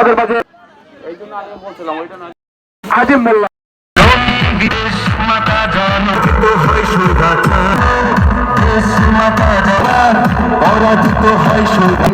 আমাদের মাঝে এই জন্য আগে বলছিলাম ওইটা না আজিম মোল্লা। দেশ মাতা জনকিত হয় সুগাথা দেশ মাতা হয় সুগা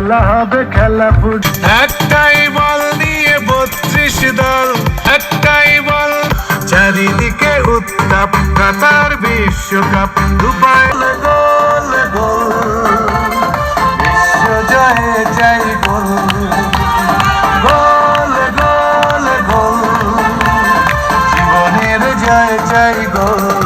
খেলা হবে খেলা ফুট। একটাই বল নিয়ে বত্রিশ দল একটাই বল। চারিদিকে উত্তাপ কাতার বিশ্বকাপ দুবাই গোল গোল বিশ্ব জয়ে যাই গোল। গোল গোল গোল জীবনের জয় জয় গোল।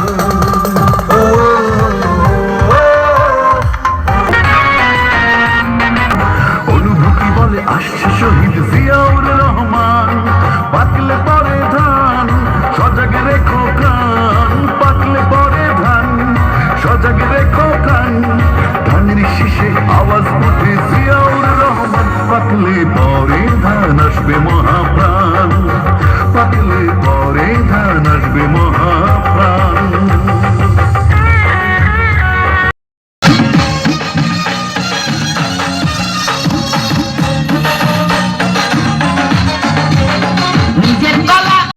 আসছে শহীদ জিয়াউর রহমান পাকলে পরে ধান, সজাগে রেখো কান পাকলে পরে ধান সজাগে রেখো কান। ধানের শীষে আওয়াজ উঠে